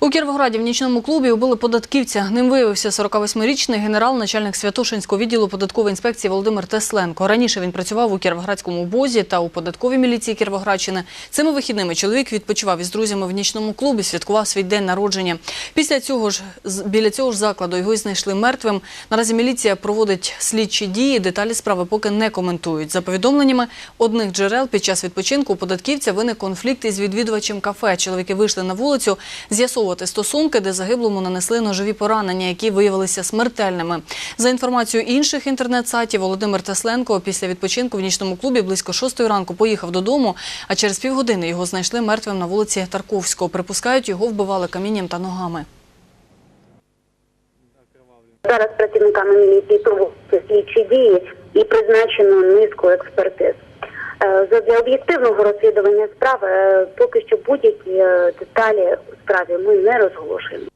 У Кіровограді в нічному клубі убили податківця. Ним виявився 48-річний генерал, начальник Святошинського відділу податкової інспекції Володимир Тесленко. Раніше він працював у Кіровоградському обозі та у податковій міліції Кіровоградщини. Цими вихідними чоловік відпочивав із друзями в нічному клубі, святкував свій день народження. Після цього ж біля цього ж закладу його знайшли мертвим. Наразі міліція проводить слідчі дії. Деталі справи поки не коментують. За повідомленнями одних джерел під час відпочинку у податківця виник конфлікт із відвідувачем кафе. Чоловіки вийшли на вулицю з'ясовувати стосунки, де загиблому нанесли ножові поранення, які виявилися смертельними. За інформацією інших інтернет-сайтів, Володимир Тесленко після відпочинку в нічному клубі близько шостої ранку поїхав додому, а через півгодини його знайшли мертвим на вулиці Тарковського. Припускають, його вбивали камінням та ногами. Зараз працівниками міліції проводяться слідчі дії і призначено низку експертиз. Е, Задля об'єктивного розслідування справи е, поки що будь-які е, деталі у справі ми не розголошуємо.